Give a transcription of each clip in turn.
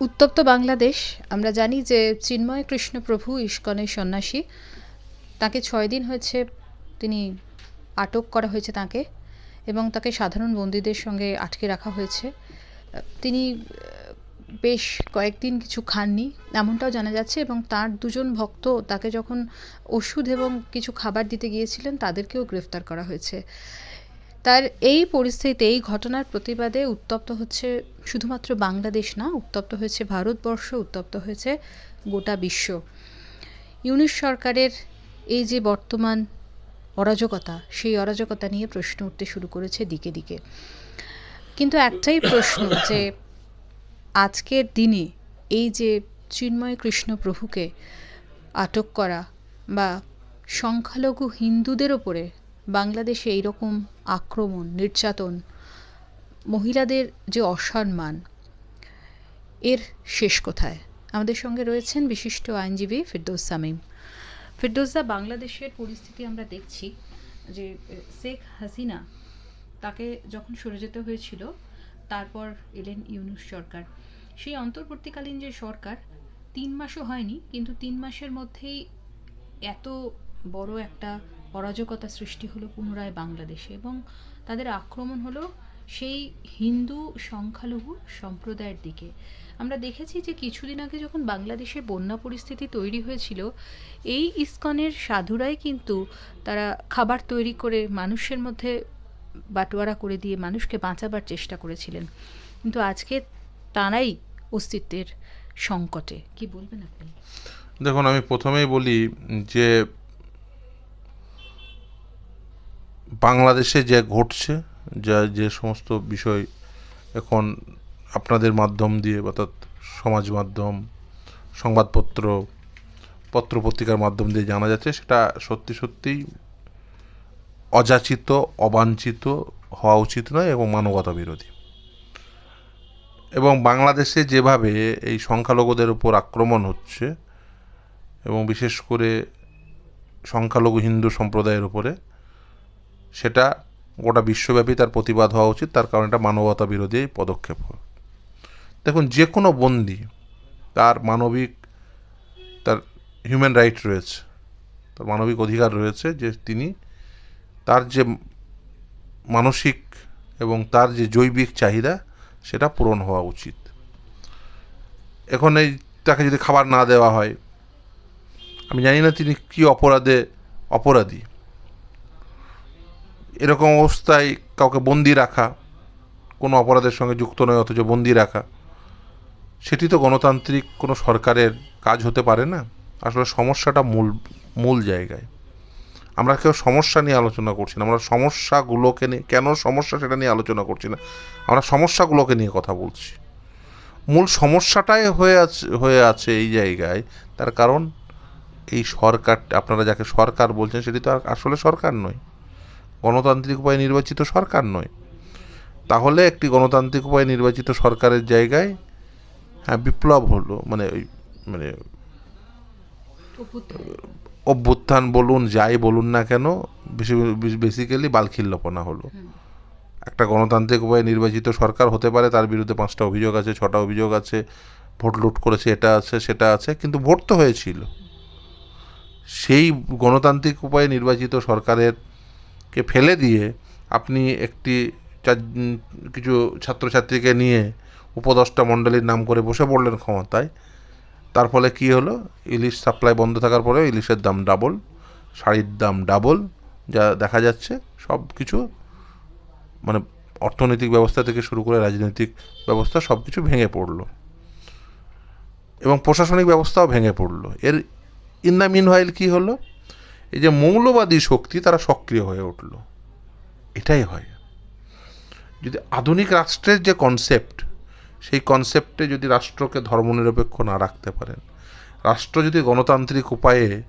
উত্তপ্ত বাংলাদেশ, আমরা জানি যে চিন্ময় কৃষ্ণপ্রভু ইস্কনের সন্ন্যাসী। তাকে ছয় দিন হয়েছে তিনি আটক করা হয়েছে তাকে এবং তাকে সাধারণ বন্দীদের সঙ্গে আটকে রাখা হয়েছে। তিনি বেশ কয়েকদিন কিছু খাননি, এমনটাও জানা যাচ্ছে এবং তার দুজন ভক্ত তাকে যখন ওষুধ এবং কিছু খাবার দিতে গিয়েছিলেন, তাদেরকেও গ্রেফতার করা হয়েছে। তার এই পরিস্থিতিতে এই ঘটনার প্রতিবাদে উত্তপ্ত হচ্ছে শুধুমাত্র বাংলাদেশ না, উত্তপ্ত হয়েছে ভারতবর্ষ, উত্তপ্ত হয়েছে গোটা বিশ্ব। ইউনিশ সরকারের এই যে বর্তমান অরাজকতা, সেই অরাজকতা নিয়ে প্রশ্ন উঠতে শুরু করেছে দিকে দিকে। কিন্তু একটাই প্রশ্ন যে আজকের দিনে এই যে চিন্ময় কৃষ্ণ প্রভুকে আটক করা বা সংখ্যালঘু হিন্দুদের ওপরে বাংলাদেশে এইরকম আক্রমণ, নির্যাতন, মহিলাদের যে অসম্মান, এর শেষ কোথায়? আমাদের সঙ্গে রয়েছেন বিশিষ্ট আইনজীবী ফিরদৌস সামিম। ফিরদৌসদা বাংলাদেশের পরিস্থিতি আমরা দেখছি যে শেখ হাসিনা তাকে যখন সরে যেতে হয়েছিল, তারপর এলেন ইউনুস সরকার। সেই অন্তর্বর্তীকালীন যে সরকার, তিন মাসও হয়নি, কিন্তু তিন মাসের মধ্যেই এত বড় একটা অরাজকতা সৃষ্টি হলো পুনরায় বাংলাদেশে এবং তাদের আক্রমণ হলো সেই হিন্দু সংখ্যালঘু সম্প্রদায়ের দিকে। আমরা দেখেছি যে কিছুদিন আগে যখন বাংলাদেশে বন্যা পরিস্থিতি তৈরি হয়েছিল, এই ইস্কনের সাধুরাই কিন্তু তারা খাবার তৈরি করে মানুষের মধ্যে বাটোয়ারা করে দিয়ে মানুষকে বাঁচাবার চেষ্টা করেছিলেন। কিন্তু আজকে তারাই অস্তিত্বের সংকটে। কি বলবেন আপনি? দেখুন, আমি প্রথমেই বলি যে বাংলাদেশে যে ঘটছে, যা যে সমস্ত বিষয় এখন আপনাদের মাধ্যম দিয়ে, অর্থাৎ সমাজ মাধ্যম, সংবাদপত্র, পত্রপত্রিকার মাধ্যম দিয়ে জানা যাচ্ছে, সেটা সত্যি সত্যিই অযাচিত, অবাঞ্ছিত হওয়া উচিত নয় এবং মানবতা বিরোধী এবং বাংলাদেশে যেভাবে এই সংখ্যালঘুদের উপর আক্রমণ হচ্ছে, এবং বিশেষ করে সংখ্যালঘু হিন্দু সম্প্রদায়ের উপরে সেটা গোটা বিশ্বব্যাপী তার প্রতিবাদ হওয়া উচিত, তার কারণ এটা মানবতা বিরোধী পদক্ষেপ দেখুন, যে কোনো বন্দি, তার মানবিক, তার হিউম্যান রাইট রয়েছে, তার মানবিক অধিকার রয়েছে যে তিনি তার যে মানসিক এবং তার যে জৈবিক চাহিদা, সেটা পূরণ হওয়া উচিত। এখন এই তাকে যদি খাবার না দেওয়া হয়, আমি জানি না তিনি কী অপরাধে, অপরাধী। এরকম অবস্থায় কাউকে বন্দি রাখা, কোনো অপরাধের সঙ্গে যুক্ত নয়, অথচ বন্দি রাখা, সেটি তো গণতান্ত্রিক কোনো সরকারের কাজ হতে পারে না। আসলে সমস্যাটা মূল মূল জায়গায়। আমরা কেউ সমস্যা নিয়ে আলোচনা করছি না, আমরা সমস্যাগুলোকে নিয়ে, কেন সমস্যা সেটা নিয়ে আলোচনা করছি না, আমরা সমস্যাগুলোকে নিয়ে কথা বলছি। মূল সমস্যাটাই হয়ে আছে হয়ে আছে এই জায়গায়, তার কারণ এই সরকার, আপনারা যাকে সরকার বলছেন, সেটি তো আসলে সরকার নয়। গণতান্ত্রিক উপায়ে নির্বাচিত সরকার নয়। তাহলে একটি গণতান্ত্রিক উপায়ে নির্বাচিত সরকারের জায়গায় হ্যাঁ বিপ্লব হলো মানে ওই মানে অভ্যুত্থান। বলুন যাই বলুন না কেন বেশি বেসিক্যালি বালখিল্যপনা হলো। একটা গণতান্ত্রিক উপায়ে নির্বাচিত সরকার হতে পারে তার বিরুদ্ধে পাঁচটা অভিযোগ আছে ছটা অভিযোগ আছে ভোট লুট করেছে এটা আছে সেটা আছে কিন্তু ভোট তো হয়েছিল। সেই গণতান্ত্রিক উপায়ে নির্বাচিত সরকারের কে ফেলে দিয়ে আপনি একটি কিছু ছাত্রছাত্রীকে নিয়ে উপদষ্টা মণ্ডলীর নাম করে বসে পড়লেন ক্ষমতায়। তার ফলে কি হলো? ইলিশ সাপ্লাই বন্ধ থাকার পরেও ইলিশের দাম ডাবল শাড়ির দাম ডাবল যা দেখা যাচ্ছে সব কিছু মানে অর্থনৈতিক ব্যবস্থা থেকে শুরু করে রাজনৈতিক ব্যবস্থা সব কিছু ভেঙে পড়ল। এবং প্রশাসনিক ব্যবস্থাও ভেঙে পড়ল। এর ইন দ্য মিন হোয়াইল কী হলো? এই যে মৌলবাদী শক্তি তারা সক্রিয় হয়ে উঠল। এটাই হয়। যদি আধুনিক রাষ্ট্রের যে কনসেপ্ট সেই কনসেপ্টে যদি রাষ্ট্রকে ধর্মনিরপেক্ষ না রাখতে পারেন, রাষ্ট্র যদি গণতান্ত্রিক উপায়ে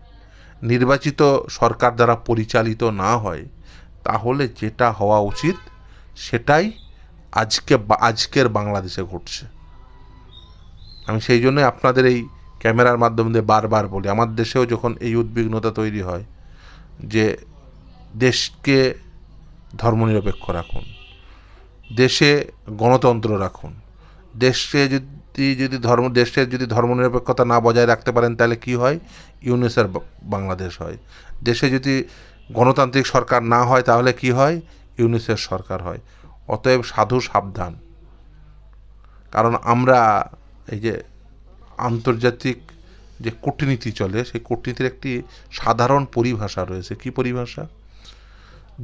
নির্বাচিত সরকার দ্বারা পরিচালিত না হয়, তাহলে যেটা হওয়া উচিত, সেটাই আজকে আজকের বাংলাদেশে ঘটছে। আমি সেই জন্যই আপনাদের এই ক্যামেরার মাধ্যম দিয়ে বারবার বলি, আমার দেশেও যখন এই উদ্বিগ্নতা তৈরি হয় যে দেশকে ধর্মনিরপেক্ষ রাখুন, দেশে গণতন্ত্র রাখুন। দেশে যদি যদি ধর্ম দেশের যদি ধর্মনিরপেক্ষতা না বজায় রাখতে পারেন, তাহলে কি হয়? ইউনেসের বাংলাদেশ হয়। দেশে যদি গণতান্ত্রিক সরকার না হয়, তাহলে কি হয়? ইউনিসের সরকার হয়। অতএব সাধু সাবধান। কারণ আমরা এই যে আন্তর্জাতিক যে কূটনীতি চলে, সেই কূটনীতির একটি সাধারণ পরিভাষা রয়েছে। কি পরিভাষা?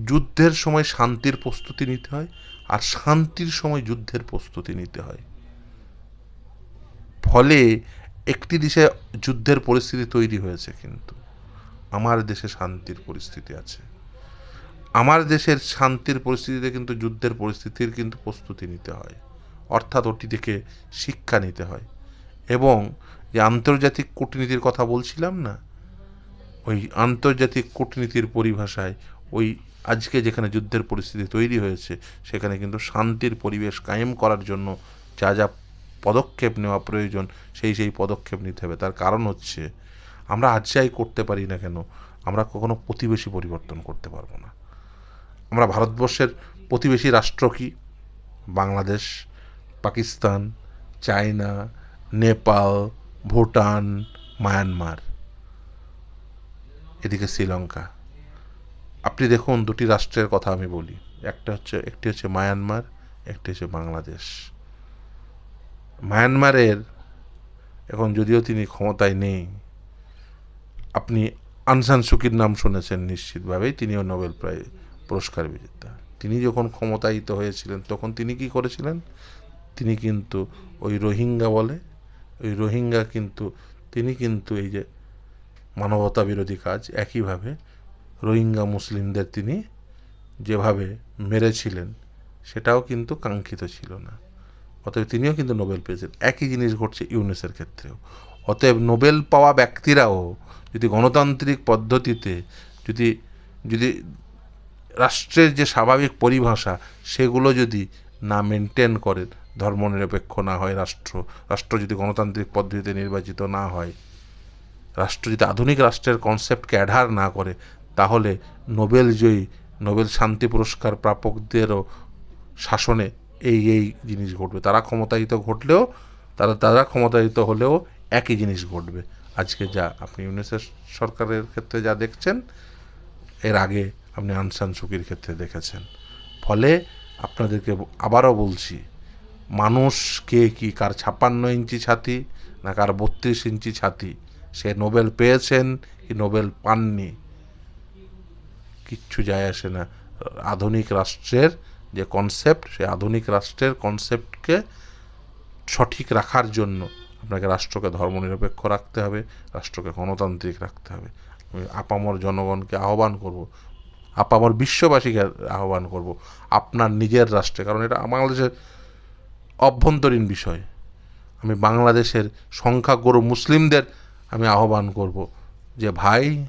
যুদ্ধের সময় শান্তির প্রস্তুতি নিতে হয় আর শান্তির সময় যুদ্ধের প্রস্তুতি নিতে হয়। ফলে একটি দেশে যুদ্ধের পরিস্থিতি তৈরি হয়েছে কিন্তু। আমার দেশে শান্তির পরিস্থিতি আছে। আমার দেশের শান্তির পরিস্থিতিতে কিন্তু যুদ্ধের পরিস্থিতির কিন্তু প্রস্তুতি নিতে হয়। অর্থাৎ ওটি থেকে শিক্ষা নিতে হয়। এবং যে আন্তর্জাতিক কূটনীতির কথা বলছিলাম না? ওই আন্তর্জাতিক কূটনীতির পরিভাষায় ওই আজকে যেখানে যুদ্ধের পরিস্থিতি তৈরি হয়েছে, সেখানে কিন্তু শান্তির পরিবেশ কায়েম করার জন্য যা যা পদক্ষেপ নেওয়া প্রয়োজন, সেই সেই পদক্ষেপ নিতে হবে। তার কারণ হচ্ছে, আমরা আজ যাই করতে পারি না কেন, আমরা কখনো প্রতিবেশী পরিবর্তন করতে পারব না। আমরা ভারতবর্ষের প্রতিবেশী রাষ্ট্র কি? বাংলাদেশ, পাকিস্তান, চায়না, নেপাল ভুটান, মায়ানমার, এদিকে শ্রীলঙ্কা। আপনি দেখুন, দুটি রাষ্ট্রের কথা আমি বলি। একটা হচ্ছে, একটি হচ্ছে মায়ানমার, একটি হচ্ছে বাংলাদেশ। মায়ানমারের, এখন যদিও তিনি ক্ষমতায় নেই, আপনি আনসান সুকির নাম শুনেছেন নিশ্চিতভাবেই, তিনিও নোবেল প্রাইজ পুরস্কার বিজেতা। তিনি যখন ক্ষমতায়িত হয়েছিলেন, তখন তিনি কি করেছিলেন? তিনি কিন্তু ওই রোহিঙ্গা বলে ওই রোহিঙ্গা কিন্তু, তিনি কিন্তু এই যে মানবতা বিরোধী কাজ একইভাবে রোহিঙ্গা মুসলিমদের তিনি যেভাবে মেরেছিলেন, সেটাও কিন্তু কাঙ্ক্ষিত ছিল না। অতএব তিনিও কিন্তু নোবেল পেয়েছেন। একই জিনিস ঘটছে ইউনেসের ক্ষেত্রেও। অতএব নোবেল পাওয়া ব্যক্তিরাও যদি গণতান্ত্রিক পদ্ধতিতে যদি যদি রাষ্ট্রের যে স্বাভাবিক পরিভাষা, সেগুলো যদি না মেনটেন করে ধর্মনিরপেক্ষ না হয় রাষ্ট্র রাষ্ট্র যদি গণতান্ত্রিক পদ্ধতিতে নির্বাচিত না হয়, রাষ্ট্র যদি আধুনিক রাষ্ট্রের কনসেপ্টকে অ্যাডার না করে, তাহলে নোবেল জয়ী, নোবেল শান্তি পুরস্কার প্রাপকদেরও শাসনে এই এই জিনিস ঘটবে। তারা ক্ষমতায়িত ঘটলেও, তারা তারা ক্ষমতায়িত হলেও একই জিনিস ঘটবে। আজকে যা, আপনি ইউনিসেফ সরকারের ক্ষেত্রে যা দেখছেন, এর আগে আপনি আনসান সুকির ক্ষেত্রে দেখেছেন। ফলে আপনাদেরকে আবারও বলছি মানুষ কে কি কার ছাপ্পান্ন ইঞ্চি ছাতি না কার বত্রিশ ইঞ্চি ছাতি? সে নোবেল পেয়েছেন কি নোবেল পাননি? কিচ্ছু যায় আসে না। আধুনিক রাষ্ট্রের যে কনসেপ্ট সেই আধুনিক রাষ্ট্রের কনসেপ্টকে সঠিক রাখার জন্য আপনাকে রাষ্ট্রকে ধর্মনিরপেক্ষ রাখতে হবে, রাষ্ট্রকে গণতান্ত্রিক রাখতে হবে। আমি আপামর জনগণকে আহ্বান করব, আপামর বিশ্ববাসীকে আহ্বান করব, আপনার নিজের রাষ্ট্রে। কারণ এটা বাংলাদেশের অভ্যন্তরীণ বিষয়। আমি বাংলাদেশের সংখ্যাগুরু মুসলিমদের আমি আহ্বান করব যে, ভাই,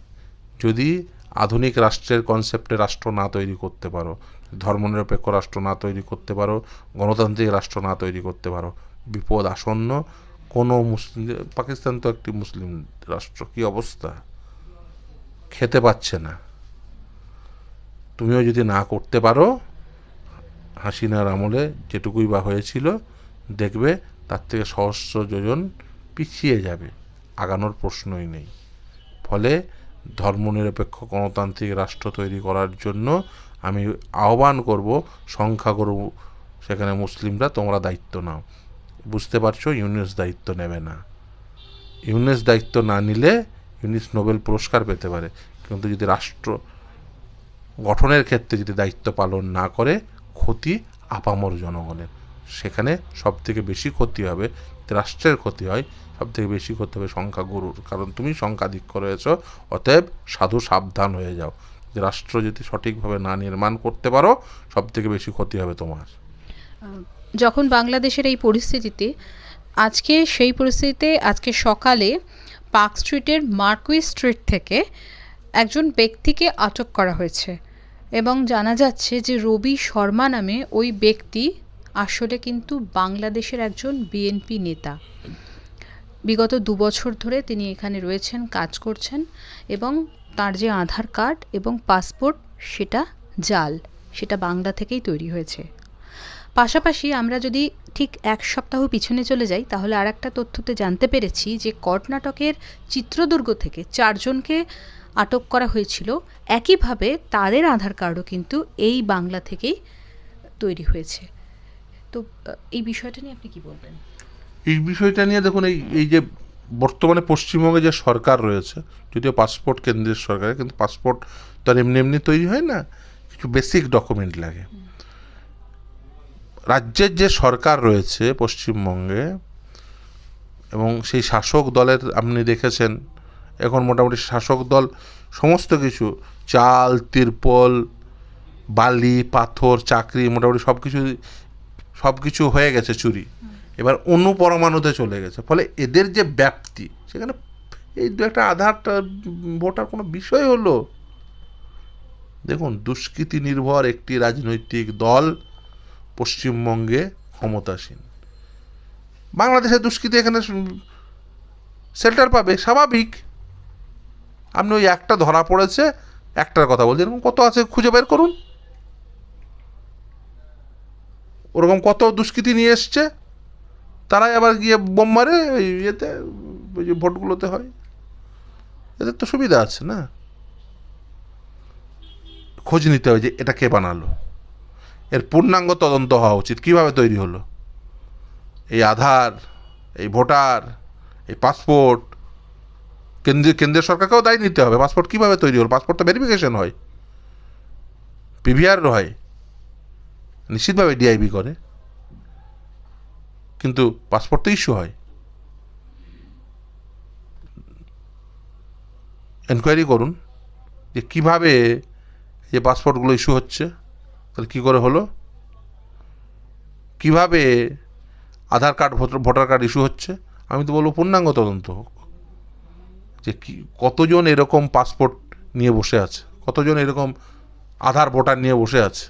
যদি আধুনিক রাষ্ট্রের কনসেপ্টে রাষ্ট্র না তৈরি করতে পারো, ধর্মনিরপেক্ষ রাষ্ট্র না তৈরি করতে পারো, গণতান্ত্রিক রাষ্ট্র না তৈরি করতে পারো, বিপদ আসন্ন, কোনো মুসলিম, পাকিস্তান তো একটি মুসলিম রাষ্ট্র, কি অবস্থা? খেতে পাচ্ছে না। তুমিও যদি না করতে পারো হাসিনার আমলে যেটুকুই বা হয়েছিল, দেখবে তার থেকে সহস্র যোজন পিছিয়ে যাবে, আগানোর প্রশ্নই নেই। ফলে ধর্মনিরপেক্ষ গণতান্ত্রিক রাষ্ট্র তৈরি করার জন্য আমি আহ্বান করব, সংখ্যাগুরু, সেখানে মুসলিমরা তোমরা দায়িত্ব নাও। বুঝতে পারছ, ইউনিস দায়িত্ব নেবে না। ইউনিস দায়িত্ব না নিলে ইউনিস নোবেল পুরস্কার পেতে পারে। কিন্তু যদি রাষ্ট্র গঠনের ক্ষেত্রে যদি দায়িত্ব পালন না করে ক্ষতি আপামর জনগণের। সেখানে সব থেকে বেশি ক্ষতি হবে, রাষ্ট্রের ক্ষতি হয় সব থেকে বেশি ক্ষতি হবে সংখ্যা সংখ্যাগুরুর কারণ তুমি সংখ্যাধিক্য রয়েছ অতএব সাধু সাবধান হয়ে যাও। রাষ্ট্র যদি সঠিকভাবে না নির্মাণ করতে পারো সব থেকে বেশি ক্ষতি হবে তোমার। যখন বাংলাদেশের এই পরিস্থিতিতে, আজকে সেই পরিস্থিতিতে আজকে সকালে পার্ক স্ট্রিটের মার্কুই স্ট্রিট থেকে একজন ব্যক্তিকে আটক করা হয়েছে। এবং জানা যাচ্ছে যে রবি শর্মা নামে ওই ব্যক্তি আসলে কিন্তু বাংলাদেশের একজন বিএনপি নেতা। বিগত দু বছর ধরে তিনি এখানে রয়েছেন, কাজ করছেন এবং তার যে আধার কার্ড এবং পাসপোর্ট সেটা জাল, সেটা বাংলা থেকেই তৈরি হয়েছে। পাশাপাশি আমরা যদি ঠিক এক সপ্তাহ পিছনে চলে যাই, তাহলে আর একটা তথ্যতে জানতে পেরেছি যে কর্ণাটকের চিত্রদুর্গ থেকে চারজনকে আটক করা হয়েছিল। একইভাবে তাদের আধার কার্ডও কিন্তু এই বাংলা থেকেই তৈরি হয়েছে। তো এই বিষয়টা নিয়ে আপনি কি বলবেন? এই বিষয়টা নিয়ে দেখুন, এই এই যে বর্তমানে পশ্চিমবঙ্গে যে সরকার রয়েছে, যদিও পাসপোর্ট কেন্দ্রের সরকার, কিন্তু পাসপোর্ট তো আর এমনি এমনি তৈরি হয় না, কিছু বেসিক ডকুমেন্ট লাগে। রাজ্যের যে সরকার রয়েছে পশ্চিমবঙ্গে, এবং সেই শাসক দলের আপনি দেখেছেন এখন মোটামুটি শাসক দল, সমস্ত কিছু, চাল, তিরপল, বালি, পাথর, চাকরি, মোটামুটি সব কিছু সব কিছু হয়ে গেছে চুরি। এবার অনুপরমাণুতে চলে গেছে। ফলে এদের যে ব্যাপ্তি, সেখানে এই দু একটা আধারটা ভোটার কোনো বিষয় হলো? দেখুন, দুষ্কৃতি নির্ভর একটি রাজনৈতিক দল পশ্চিমবঙ্গে ক্ষমতাসীন। বাংলাদেশে দুষ্কৃতি এখানে সেল্টার পাবে, স্বাভাবিক। আপনি ওই একটা ধরা পড়েছে, একটার কথা বলছেন এরকম কত আছে খুঁজে বের করুন। ওরকম কত দুষ্কৃতি নিয়ে এসছে। তারাই আবার গিয়ে বোম মারে, ওই ইয়েতে, ওই যে ভোটগুলোতে হয়। এদের তো সুবিধা আছে না? খোঁজ নিতে হবে যে এটা কে বানালো। এর পূর্ণাঙ্গ তদন্ত হওয়া উচিত। কীভাবে তৈরি হলো? এই আধার, এই ভোটার, এই পাসপোর্ট কেন্দ্রীয় কেন্দ্রীয় সরকারকেও দায় নিতে হবে। পাসপোর্ট কীভাবে তৈরি হলো? পাসপোর্ট তো ভেরিফিকেশন হয় পিভিআর হয়। নিশ্চিতভাবে ডিআইবি করে। কিন্তু পাসপোর্ট তো ইস্যু হয়। এনকোয়ারি করুন যে কীভাবে যে পাসপোর্টগুলো ইস্যু হচ্ছে, তাহলে কী করে হলো? কীভাবে Aadhaar card, voter card issue হচ্ছে? আমি তো বলব পূর্ণাঙ্গ তদন্ত হোক। যে কি, কতজন এরকম পাসপোর্ট নিয়ে বসে আছে? কতজন এরকম আধার ভোটার নিয়ে বসে আছে?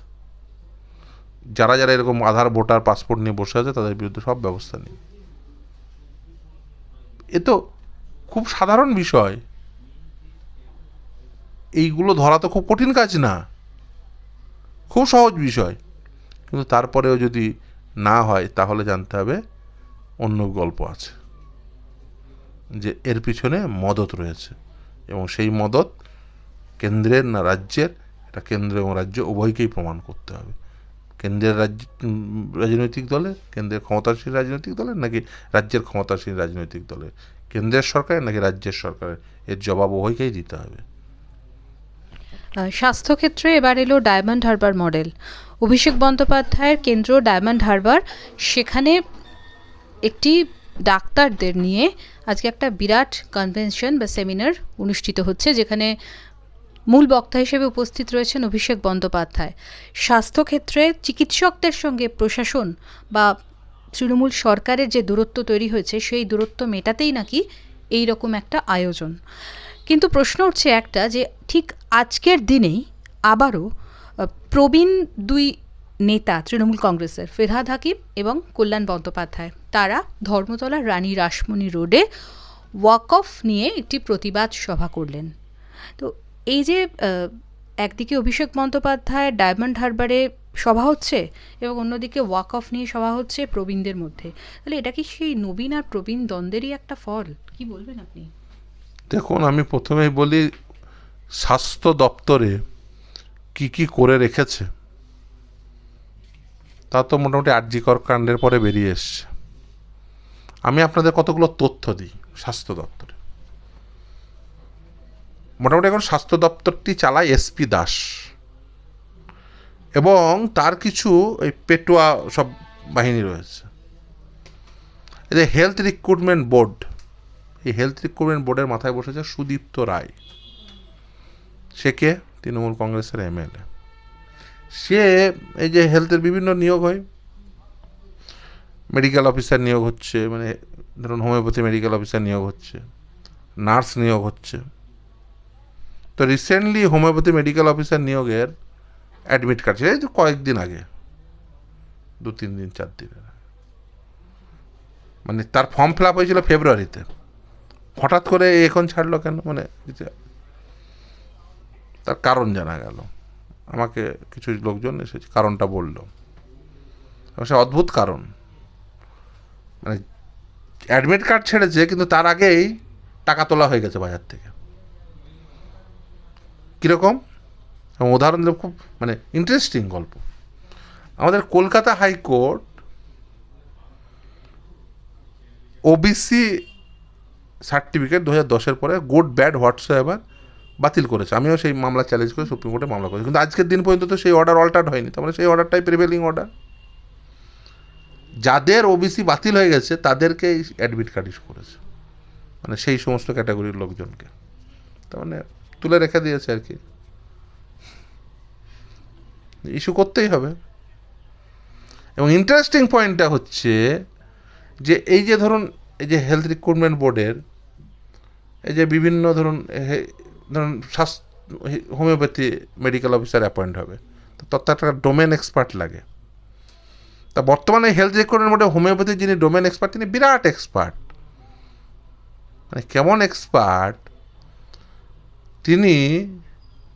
যারা যারা এরকম আধার, ভোটার পাসপোর্ট নিয়ে বসে আছে, তাদের বিরুদ্ধে সব ব্যবস্থা নিই এ তো খুব সাধারণ বিষয়। এইগুলো ধরা তো খুব কঠিন কাজ না। খুব সহজ বিষয়। কিন্তু তারপরেও যদি না হয়, তাহলে জানতে হবে অন্য গল্প আছে। যে এর পিছনে মদত রয়েছে। এবং সেই মদত কেন্দ্রের না রাজ্যের, এটা কেন্দ্র এবং রাজ্য উভয়কেই প্রমাণ করতে হবে। কেন্দ্রের রাজ্য রাজনৈতিক দলের, কেন্দ্রের ক্ষমতাসীন রাজনৈতিক দলের নাকি রাজ্যের ক্ষমতাসীন রাজনৈতিক দলের? কেন্দ্রের সরকারের নাকি রাজ্যের সরকারের? এর জবাব উভয়কেই দিতে হবে। স্বাস্থ্যক্ষেত্রে এবার এলো ডায়মন্ড হারবার মডেল। অভিষেক বন্দ্যোপাধ্যায়ের কেন্দ্র ডায়মন্ড হারবার, সেখানে একটি ডাক্তারদের নিয়ে আজকে একটা বিরাট কনভেনশন বা সেমিনার অনুষ্ঠিত হচ্ছে, যেখানে মূল বক্তা হিসেবে উপস্থিত রয়েছেন অভিষেক বন্দ্যোপাধ্যায়। স্বাস্থ্যক্ষেত্রে চিকিৎসকদের সঙ্গে প্রশাসন বা তৃণমূল সরকারের যে দূরত্ব তৈরি হয়েছে, সেই দূরত্ব মেটাতেই নাকি এই রকম একটা আয়োজন। কিন্তু প্রশ্ন উঠছে একটা যে ঠিক আজকের দিনেই আবারও প্রবীণ দুই নেতা তৃণমূল কংগ্রেসের ফেরহাদ হাকিম এবং কল্যাণ বন্দ্যোপাধ্যায়। তারা ধর্মতলার রানী রাসমণি রোডে ওয়াক অফ নিয়ে একটি প্রতিবাদ সভা করলেন। তো এই যে একদিকে অভিষেক বন্দ্যোপাধ্যায় ডায়মন্ড হারবারে সভা হচ্ছে এবং অন্যদিকে ওয়াক অফ নিয়ে সভা হচ্ছে প্রবীণদের মধ্যে। তাহলে এটা কি সেই নবীন আর প্রবীণ দ্বন্দ্বেরই একটা ফল? কি বলবেন আপনি? দেখুন, আমি প্রথমেই বলি, স্বাস্থ্য দপ্তরে কি কি করে রেখেছে? তা তো মোটামুটি আরজিকর কাণ্ডের পরে বেরিয়ে এসছে। আমি আপনাদের কতগুলো তথ্য দিই স্বাস্থ্য দপ্তরে? মোটামুটি এখন স্বাস্থ্য দপ্তরটি চালায় এসপি দাস। এবং তার কিছু ওই পেটুয়া সব বাহিনী রয়েছে। এই যে হেলথ রিক্রুটমেন্ট বোর্ড, এই হেলথ রিক্রুটমেন্ট বোর্ডের মাথায় বসেছে সুদীপ্ত রায়। সে কে? তৃণমূল কংগ্রেসের এমএলএ। সে এই যে হেলথের বিভিন্ন নিয়োগ হয়। মেডিকেল অফিসার নিয়োগ হচ্ছে মানে ধরুন হোমিওপ্যাথি মেডিকেল অফিসার নিয়োগ হচ্ছে নার্স নিয়োগ হচ্ছে। তো রিসেন্টলি হোমিওপ্যাথি মেডিকেল অফিসার নিয়োগের অ্যাডমিট কার্ড এই তো কয়েকদিন আগে, দু, তিন দিন, চার দিনের মানে তার ফর্ম ফিল আপ হয়েছিল ফেব্রুয়ারিতে হঠাৎ করে এখন ছাড়লো কেন? মানে তার কারণ জানা গেল। আমাকে কিছু লোকজন এসেছে, কারণটা বলল। সে অদ্ভুত কারণ। মানে অ্যাডমিট কার্ড ছেড়েছে, কিন্তু তার আগেই টাকা তোলা হয়ে গেছে বাজার থেকে। কীরকম? এবং উদাহরণ খুব মানে ইন্টারেস্টিং গল্প। আমাদের কলকাতা হাইকোর্ট ওবিসি সার্টিফিকেট দু হাজার দশের পরে গুড ব্যাড হোয়াটস এভার বাতিল করেছে। আমিও সেই মামলা চ্যালেঞ্জ করে সুপ্রিম কোর্টে মামলা করেছি। কিন্তু আজকের দিন পর্যন্ত তো সেই অর্ডার অল্টার্ড হয়নি। তার মানে সেই অর্ডারটাই প্রিভেলিং অর্ডার যাদের ওবিসি বাতিল হয়ে গেছে তাদেরকে অ্যাডমিট কার্ড ইস্যু করেছে। মানে সেই সমস্ত ক্যাটাগরির লোকজনকে। তার মানে তুলে রেখে দিয়েছে আর কি। ইস্যু করতেই হবে। এবং ইন্টারেস্টিং পয়েন্টটা হচ্ছে যে এই যে ধরুন, এই যে হেলথ রিক্রুটমেন্ট বোর্ডের এই যে বিভিন্ন ধরুন ধরুন স্বাস্থ্য হোমিওপ্যাথি মেডিকেল অফিসার অ্যাপয়েন্ট হবে। তো তত একটা ডোমেন এক্সপার্ট লাগে। তা বর্তমানে হেলথ রিক্রুটমেন্ট বোর্ডে হোমিওপ্যাথি যিনি ডোমেন এক্সপার্ট তিনি বিরাট এক্সপার্ট মানে কেমন এক্সপার্ট তিনি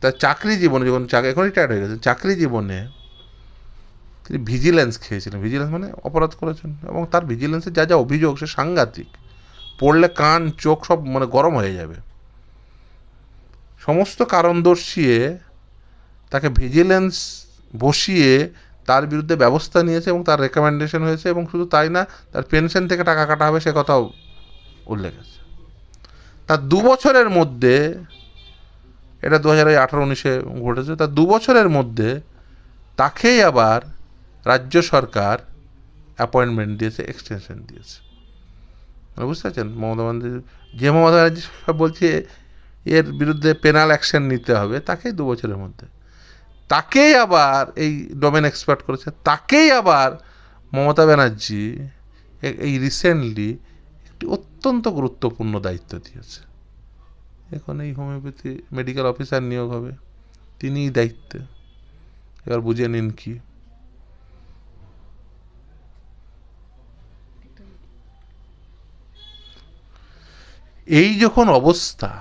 তার চাকরি জীবনে যখন চাকরি এখন রিটায়ার্ড হয়ে গেছেন, চাকরি জীবনে তিনি ভিজিলেন্স খেয়েছিলেন। ভিজিলেন্স মানে অপরাধ করেছেন এবং তার ভিজিলেন্সের যা যা অভিযোগ, সে সাংঘাতিক। পড়লে কান, চোখ সব মানে গরম হয়ে যাবে। সমস্ত কারণ দর্শিয়ে তাকে ভিজিলেন্স বসিয়ে তার বিরুদ্ধে ব্যবস্থা নিয়েছে এবং তার রেকমেন্ডেশন হয়েছে এবং শুধু তাই না, তার পেনশন থেকে টাকা কাটা হবে সে কথাও উল্লেখ আছে। তার দু বছরের মধ্যে, এটা দু হাজার আঠারো উনিশে ঘটেছে, তার দু বছরের মধ্যে তাকেই আবার রাজ্য সরকার অ্যাপয়েন্টমেন্ট দিয়েছে এক্সটেনশন দিয়েছে। বুঝতে পারছেন? মমতা ব্যানার্জি, যে মমতা ব্যানার্জি বলছে এর বিরুদ্ধে পেনাল অ্যাকশন নিতে হবে, তাকেই দু বছরের মধ্যে। তাকেই আবার এই ডোমেন এক্সপার্ট করেছে, তাকেই আবার মমতা ব্যানার্জি এই রিসেন্টলি একটি অত্যন্ত গুরুত্বপূর্ণ দায়িত্ব দিয়েছে। এখন এই হোমিওপ্যাথি মেডিকেল অফিসার নিয়োগ হবে, তিনিই দায়িত্বে। এবার বুঝে নিন কি। এই যখন অবস্থা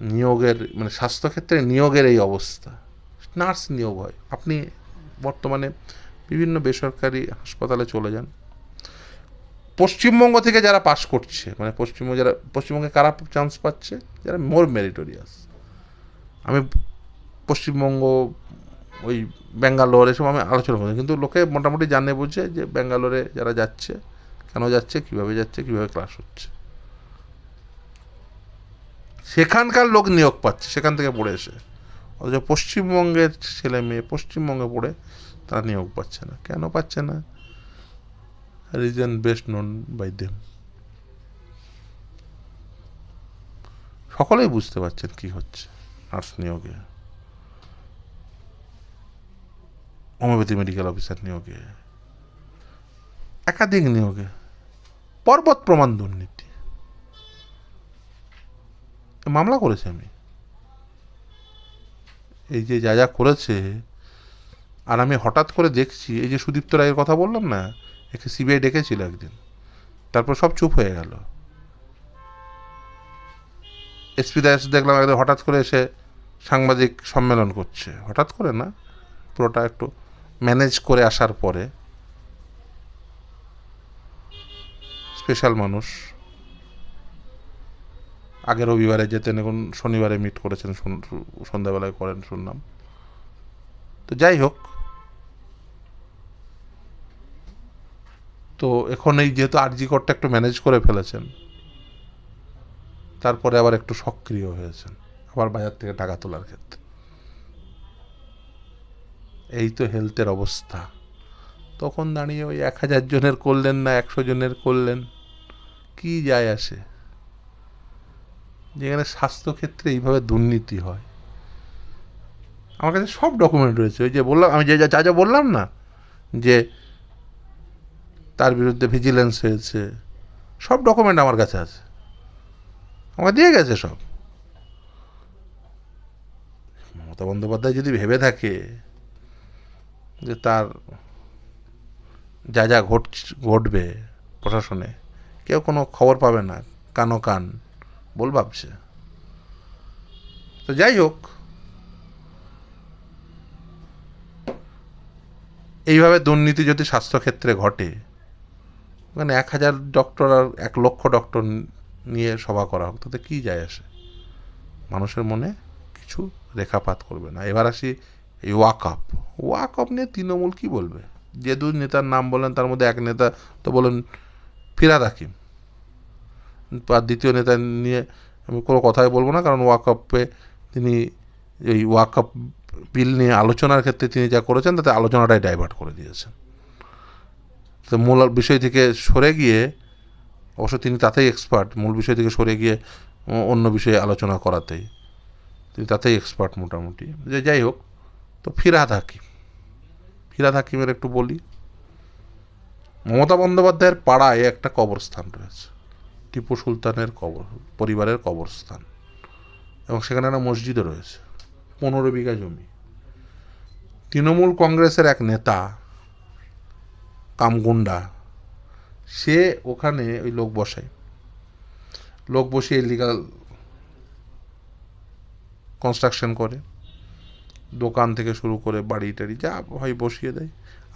নিয়োগের মানে স্বাস্থ্যক্ষেত্রে নিয়োগের এই অবস্থা। নার্স নিয়োগ হয়। আপনি বর্তমানে বিভিন্ন বেসরকারি হাসপাতালে চলে যান। পশ্চিমবঙ্গ থেকে যারা পাশ করছে মানে পশ্চিমবঙ্গ যারা, পশ্চিমবঙ্গে কারা চান্স পাচ্ছে? যারা মোর মেরিটোরিয়াস আমি পশ্চিমবঙ্গ, ওই ব্যাঙ্গালোর, এসব আমি আলোচনা করি কিন্তু লোকে মোটামুটি জানে, বুঝে যে ব্যাঙ্গালোরে যারা যাচ্ছে, কেন যাচ্ছে, কীভাবে যাচ্ছে, কীভাবে ক্লাস হচ্ছে। সেখানকার লোক নিয়োগ পাচ্ছে, সেখান থেকে পড়ে এসে। অথচ পশ্চিমবঙ্গের ছেলে মেয়ে, পশ্চিমবঙ্গে পড়ে তারা নিয়োগ পাচ্ছে না। কেন পাচ্ছে না? Reason best known by them সকলেই বুঝতে পারছেন কি হচ্ছে নার্স নিয়োগে। হোমিওপ্যাথি মেডিকেল অফিসার নিয়োগে। একাধিক নিয়োগে। পর্বত প্রমাণ দুর্নীতি। মামলা করেছি আমি। এই যে যা যা করেছে, আর আমি হঠাৎ করে দেখছি, এই যে সুদীপ্ত রায়ের কথা বললাম না, একে সিবিআই ডেকেছিল একদিন। তারপর সব চুপ হয়ে গেল। এসপি দাস দেখলাম একদিন হঠাৎ করে এসে সাংবাদিক সম্মেলন করছে। হঠাৎ করে না, পুরোটা একটু ম্যানেজ করে আসার পরে। স্পেশাল মানুষ। আগের রবিবারে যেতেন এখন শনিবারে মিট করেছেন সন্ধ্যাবেলায় করেন শুনলাম তো যাই হোক। তো এখন এই যেহেতু আরজি করটা একটু ম্যানেজ করে ফেলেছেন, তারপরে আবার একটু সক্রিয় হয়েছেন, আবার বাজার থেকে টাকা তোলার ক্ষেত্রে। এই তো হেলথের অবস্থা। তখন দাঁড়িয়ে ওই এক হাজার জনের করলেন না, একশো জনের করলেন, কি যায় আসে? যেখানে স্বাস্থ্যক্ষেত্রে এইভাবে দুর্নীতি হয়। আমার কাছে সব ডকুমেন্ট রয়েছে। ওই যে বললাম, আমি যে যা- যা বললাম না, যে তার বিরুদ্ধে ভিজিলেন্স হয়েছে, সব ডকুমেন্ট আমার কাছে আছে। আমাকে দিয়ে গেছে সব। মমতা বন্দ্যোপাধ্যায় যদি ভেবে থাকে যে তার যা যা ঘট, ঘটবে প্রশাসনে, কেউ কোনো খবর পাবে না, কানো কান। বল ভাবছে তো যাই হোক, এইভাবে দুর্নীতি যদি স্বাস্থ্যক্ষেত্রে ঘটে মানে এক হাজার ডক্টর আর এক লক্ষ ডক্টর নিয়ে সভা করা হোক, তাতে কী যায় আসে? মানুষের মনে কিছু রেখাপাত করবে না। এবার আসি এই ওয়াকআপ ওয়াকআপ নিয়ে তৃণমূল কী বলবে? যে দুই নেতার নাম বললেন তার মধ্যে এক নেতা তো বলেন ফিরাদ হাকিম। আর দ্বিতীয় নেতা নিয়ে আমি কোনো কথাই বলব না, কারণ ওয়াকআপে তিনি এই ওয়াকআপ বিল নিয়ে আলোচনার ক্ষেত্রে তিনি যা করেছেন তাতে আলোচনাটাই ডাইভার্ট করে দিয়েছেন। তো মূল বিষয় থেকে সরে গিয়ে, অবশ্য তিনি তাতেই এক্সপার্ট, মূল বিষয় থেকে সরে গিয়ে অন্য বিষয়ে আলোচনা করাতেই। তিনি তাতেই এক্সপার্ট মোটামুটি। যে যাই হোক, তো ফিরাদ হাকিম। ফিরাদ হাকিমের একটু বলি। মমতা বন্দ্যোপাধ্যায়ের পাড়ায় একটা কবরস্থান রয়েছে। টিপু সুলতানের কবর, পরিবারের কবরস্থান। এবং সেখানে একটা মসজিদও রয়েছে, পনেরো বিঘা জমি। তৃণমূল কংগ্রেসের এক নেতা, কামগুন্ডা, সে ওখানে ওই লোক বসায়। লোক বসিয়ে লিগাল কনস্ট্রাকশন করে, দোকান থেকে শুরু করে বাড়ি টাড়ি যা হয় বসিয়ে দেয়।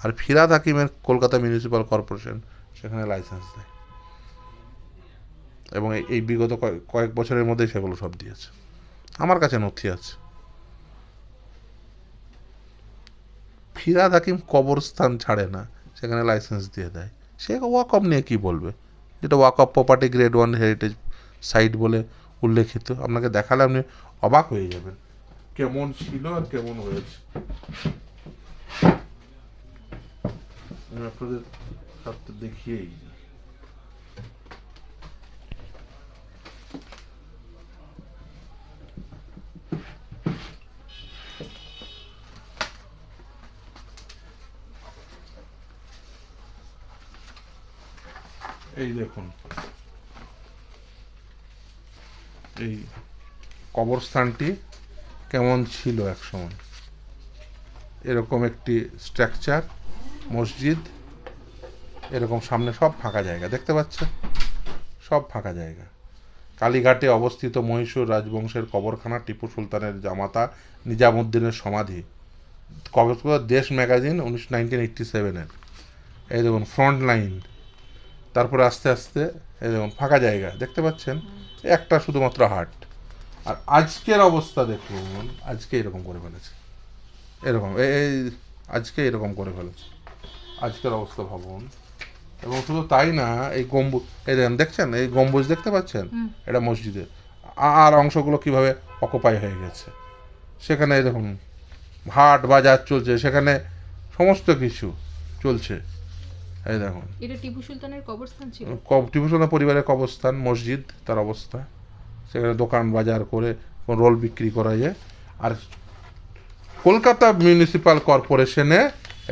আর ফিরাদ হাকিমের কলকাতা মিউনিসিপ্যাল কর্পোরেশন সেখানে লাইসেন্স দেয়। এবং এই- বিগত কয়েক- বছরের মধ্যেই সেগুলো সব দিয়েছে। আমার কাছে নথি আছে। ফিরাদ হাকিম কবরস্থান ছাড়ে না, সেখানে লাইসেন্স দিয়ে দেয়। সে ওয়াকআপ নিয়ে কি বলবে? যেটা walk up property grade one heritage site বলে উল্লেখিত। আপনাকে দেখালে আপনি অবাক হয়ে যাবেন। কেমন ছিল আর কেমন হয়েছে? আপনাদের দেখিয়েই দিই। এই দেখুন। এই কবরস্থানটি কেমন ছিল এক সময়? এরকম একটি স্ট্রাকচার মসজিদ, এরকম সামনে সব ফাঁকা জায়গা, দেখতে পাচ্ছেন? সব ফাঁকা জায়গা। কালীঘাটে অবস্থিত মহীশূর রাজবংশের কবরখানা, টিপু সুলতানের জামাতা, নিজামুদ্দিনের সমাধি। কবর দেশ ম্যাগাজিন উনিশ নাইনটিন এইটটি সেভেনের এই দেখুন ফ্রন্ট লাইন তারপরে আস্তে আস্তে এই দেখুন ফাঁকা জায়গা। দেখতে পাচ্ছেন? একটা শুধুমাত্র হাট। আর আজকের অবস্থা দেখুন আজকে এরকম করে ফেলেছে। এরকম এই আজকে এরকম করে ফেলেছে। আজকের অবস্থা ভাবুন। এবং শুধু তাই না এই গম্বুজ এই দেখেন দেখছেন? এই গম্বুজ দেখতে পাচ্ছেন? এটা মসজিদের আর অংশগুলো কীভাবে অকুপাই হয়ে গেছে? সেখানে দেখুন হাট বাজার চলছে সেখানে সমস্ত কিছু চলছে। এই দেখুন এটা টিপু সুলতানের কবরস্থান ছিল? টিপু সুলতান পরিবারের কবরস্থান মসজিদ তার অবস্থা। সেখানে দোকান বাজার করে কোন রোল বিক্রি করা যায়। আর কলকাতা মিউনিসিপ্যাল কর্পোরেশনে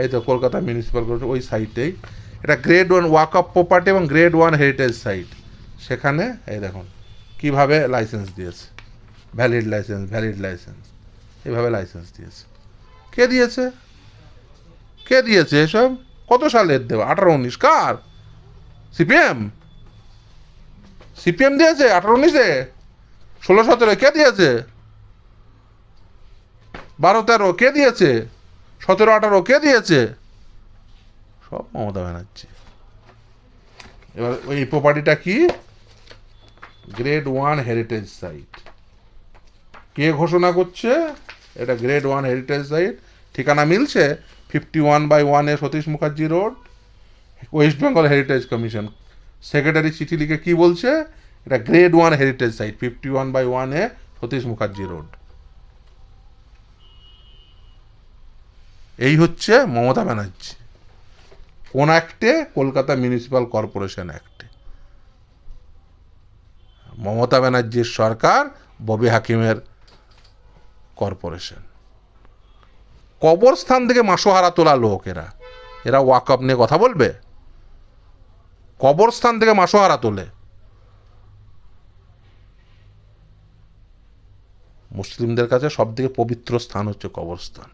এই তো কলকাতা মিউনিসিপ্যাল কর্পোরেশন ওই সাইটেই। এটা grade one walk up property এবং গ্রেড ওয়ান হেরিটেজ সাইট। সেখানে এই দেখুন কীভাবে লাইসেন্স দিয়েছে? Valid license valid license. এইভাবে লাইসেন্স দিয়েছে। কে দিয়েছে? কে দিয়েছে এসব? কত সালের দেওয়া আঠারো উনিশ, কার? সিপিএম। সিপিএম দিয়েছে, আঠারো উনিশে। ষোলো, সতেরো, কে দিয়েছে? বারো, তেরো, কে দিয়েছে? সতেরো, আঠারো, কে দিয়েছে? সব মমতা ব্যানার্জি। এবার ওই প্রপার্টিটা কি? গ্রেড ওয়ান হেরিটেজ সাইট কে ঘোষণা করছে? এটা গ্রেড ওয়ান হেরিটেজ সাইট ঠিকানা মিলছে? ফিফটি ওয়ান বাই ওয়ানে Satish Mukherjee road West Bengal heritage commission secretary চিঠি লিখে কি বলছে? এটা grade one heritage site fifty one by ওয়ানে সতীশ মুখার্জি রোড এই হচ্ছে মমতা ব্যানার্জি। কোন অ্যাক্টে কলকাতা মিউনিসিপ্যাল কর্পোরেশন অ্যাক্টে মমতা ব্যানার্জির সরকার, ববি হাকিমের কর্পোরেশন কবরস্থান থেকে মাসোহারা তোলা লোক এরা। এরা ওয়াকআপ নিয়ে কথা বলবে? কবরস্থান থেকে মাসোহারা তোলে। মুসলিমদের কাছে সবথেকে পবিত্র স্থান হচ্ছে কবরস্থান।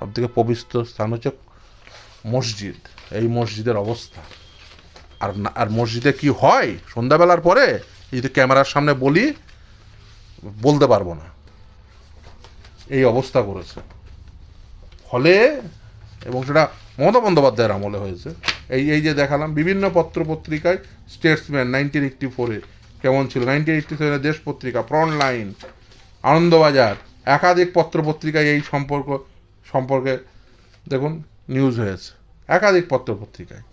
সবথেকে পবিত্র স্থান হচ্ছে মসজিদ। এই মসজিদের অবস্থা। আর আর মসজিদে কি হয়? সন্ধ্যাবেলার পরে যদি ক্যামেরার সামনে বলি, বলতে পারব না। এই অবস্থা করেছে। ফলে এবং সেটা মমতা বন্দ্যোপাধ্যায়ের আমলে হয়েছে। এই এই যে দেখালাম, বিভিন্ন পত্র পত্রিকায় স্টেটসম্যান নাইনটিন এইটটি ফোরে কেমন ছিল? নাইনটিন এইটটি সেভেনে দেশ পত্রিকা ফ্রন্ট লাইন আনন্দবাজার, একাধিক পত্র পত্রিকায় এই সম্পর্ক, সম্পর্কে দেখুন নিউজ হয়েছে। একাধিক পত্র পত্রিকায়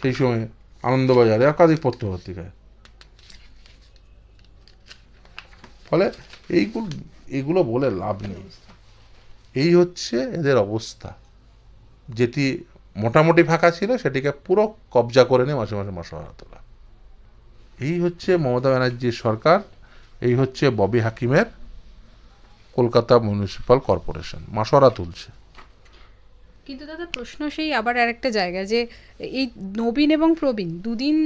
সেই সময়ে আনন্দবাজারে একাধিক পত্র পত্রিকায় ফলে এইগুলো, এগুলো বলে লাভ নেই। এই হচ্ছে এদের অবস্থা। যেটি মোটামুটি ফাঁকা ছিল, সেটিকে পুরো কবজা করে নিয়ে মাসে মাসে মশলা এই হচ্ছে মমতা ব্যানার্জির সরকার, এই হচ্ছে ববি হাকিমের কলকাতা মিউনিসিপ্যাল কর্পোরেশন মাসরা তুলছে। কিন্তু দাদা, প্রশ্ন সেই আবার আরেকটা জায়গা যে, এই নবীন এবং প্রবীণ দুদিন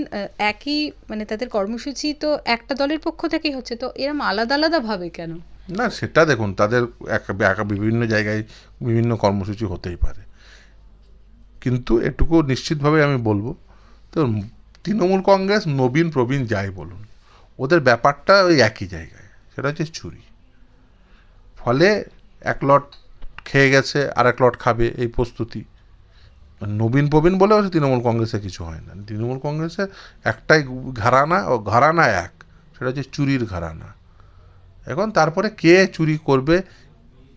একই মানে তাদের কর্মসূচি তো একটা দলের পক্ষ থেকেই হচ্ছে, তো এরম আলাদা আলাদা ভাবে কেন? না, সেটা দেখুন, তাদের এক- বিভিন্ন জায়গায় বিভিন্ন কর্মসূচি হতেই পারে। কিন্তু এটুকু নিশ্চিতভাবে আমি বলব তো তৃণমূল কংগ্রেস, নবীন, প্রবীণ, যাই বলুন, ওদের ব্যাপারটা ওই একই জায়গায়, সেটা হচ্ছে চুরি। ফলে এক লট খেয়ে গেছে আর এক লট খাবে এই প্রস্তুতি। নবীন, প্রবীণ বলে তৃণমূল কংগ্রেসে কিছু হয় না। তৃণমূল কংগ্রেসে একটাই ঘরানা, ও ঘরানা এক, সেটা হচ্ছে চুরির ঘরানা। এখন তারপরে কে চুরি করবে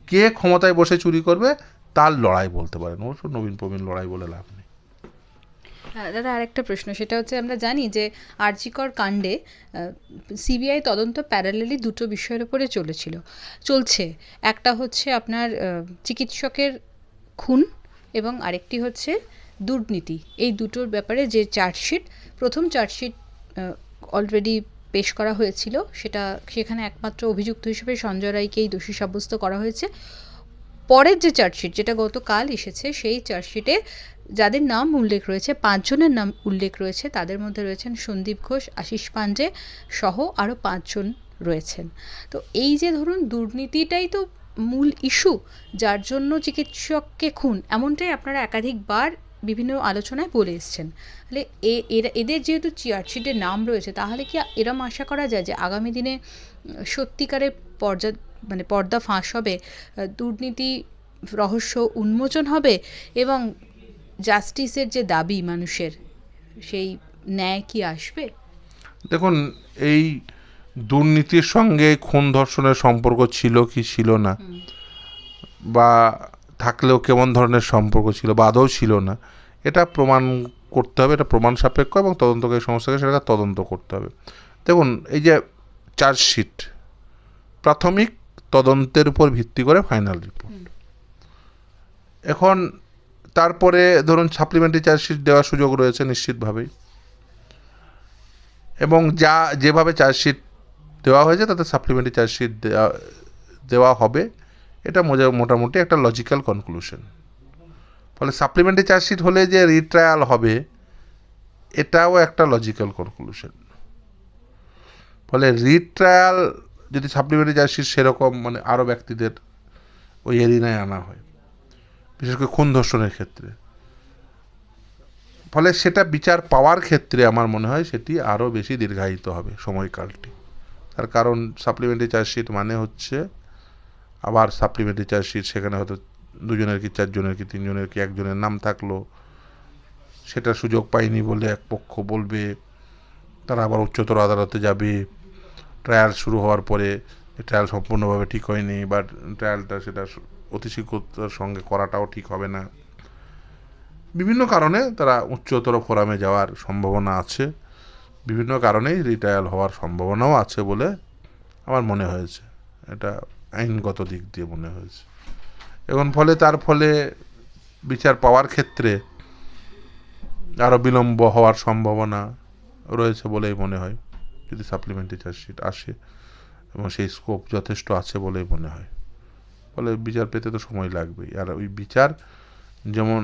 কে ক্ষমতায় বসে চুরি করবে তার লড়াই বলতে পারেন। অবশ্য নবীন প্রবীণ লড়াই বলে লাভ নেই। হ্যাঁ, দাদা আরেকটা প্রশ্ন। সেটা হচ্ছে আমরা জানি যে আরজিকর কাণ্ডে সিবিআই তদন্ত প্যারালেলি দুটো বিষয়ের উপরে চলেছিল। চলছে। একটা হচ্ছে আপনার চিকিৎসকের খুন এবং আরেকটি হচ্ছে দুর্নীতি। এই দুটোর ব্যাপারে যে চার্জশিট প্রথম চার্জশিট অলরেডি পেশ করা হয়েছিল। সেটা সেখানে একমাত্র অভিযুক্ত হিসেবে সঞ্জয় রায়কেই দোষী সাব্যস্ত করা হয়েছে। পরের যে চার্জশিট যেটা গতকাল এসেছে, সেই চার্জশিটে যাদের নাম উল্লেখ রয়েছে, পাঁচজনের নাম উল্লেখ রয়েছে, তাদের মধ্যে রয়েছেন সন্দীপ ঘোষ, আশিস পাঞ্জে সহ আরও পাঁচজন রয়েছেন। তো এই যে ধরুন দুর্নীতিটাই তো মূল ইস্যু যার জন্য চিকিৎসককে খুন, এমনটাই আপনারা একাধিকবার বিভিন্ন আলোচনায় বলে এসছেন। তাহলে এ- এরা এদের যেহেতু চার্জশিটে নাম রয়েছে তাহলে কি এরম আশা করা যায় যে আগামী দিনে সত্যিকারের পর্যা মানে পর্দা ফাঁস হবে দুর্নীতি রহস্য উন্মোচন হবে এবং জাস্টিসের যে দাবি মানুষের সেই ন্যায় কি আসবে? দেখুন এই দুর্নীতির সঙ্গে খুন ধর্ষণের সম্পর্ক ছিল কি ছিল না? বা থাকলেও কেমন ধরনের সম্পর্ক ছিল বা আদৌ ছিল না এটা প্রমাণ করতে হবে এটা প্রমাণ সাপেক্ষ এবং তদন্তকারী সংস্থাকে সেটাকে তদন্ত করতে হবে। দেখুন এই যে চার্জশিট প্রাথমিক তদন্তের উপর ভিত্তি করে ফাইনাল রিপোর্ট। এখন তারপরে ধরুন সাপ্লিমেন্টারি চার্জশিট দেওয়ার সুযোগ রয়েছে নিশ্চিতভাবেই। এবং যা যেভাবে চার্জশিট দেওয়া হয়েছে তাতে সাপ্লিমেন্টারি চার্জশিট দেওয়া দেওয়া হবে। এটা মোটামুটি একটা লজিক্যাল কনক্লুশন ফলে সাপ্লিমেন্টারি চার্জশিট হলে যে রিট্রায়াল হবে, এটাও একটা লজিক্যাল কনক্লুশন ফলে রিট্রায়াল যদি সাপ্লিমেন্টারি চার্জশিট সেরকম মানে আরও ব্যক্তিদের ওই এরিনায় আনা হয়, বিশেষ করে খুন ধর্ষণের ক্ষেত্রে। ফলে সেটা বিচার পাওয়ার ক্ষেত্রে আমার মনে হয় সেটি আরও বেশি দীর্ঘায়িত হবে সময়কালটি। তার কারণ সাপ্লিমেন্টারি চার্জশিট মানে হচ্ছে আবার সাপ্লিমেন্টারি চার্জশিট সেখানে হয়তো দুজনের কি চারজনের কি তিনজনের কি একজনের নাম থাকল। সেটা সুযোগ পায়নি বলে এক পক্ষ বলবে। তারা আবার উচ্চতর আদালতে যাবে। ট্রায়াল শুরু হওয়ার পরে ট্রায়াল সম্পূর্ণভাবে ঠিক হয়নি বা ট্রায়ালটা সেটা অতি শীঘ্রতার সঙ্গে করাটাও ঠিক হবে না। বিভিন্ন কারণে তারা উচ্চতর ফোরামে যাওয়ার সম্ভাবনা আছে। বিভিন্ন কারণেই রিটায়ার হওয়ার সম্ভাবনাও আছে বলে আমার মনে হয়েছে। এটা আইনগত দিক দিয়ে মনে হয়েছে। এখন ফলে তার ফলে বিচার পাওয়ার ক্ষেত্রে আরও বিলম্ব হওয়ার সম্ভাবনা রয়েছে বলেই মনে হয়, যদি সাপ্লিমেন্টারি চার্জশিট আসে এবং সেই স্কোপ যথেষ্ট আছে বলেই মনে হয়। ফলে বিচার পেতে তো সময় লাগবেই। আর ওই বিচার যেমন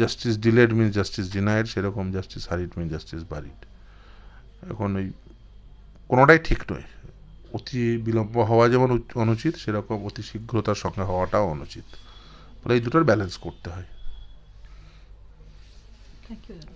justice delayed mean justice denied সেরকম justice hurried mean justice buried এখন ওই কোনোটাই ঠিক নয়। অতি বিলম্ব হওয়া যেমন অনুচিত, সেরকম অতি শীঘ্রতার সঙ্গে হওয়াটাও অনুচিত। ফলে এই দুটোর ব্যালেন্স করতে হয়। Thank you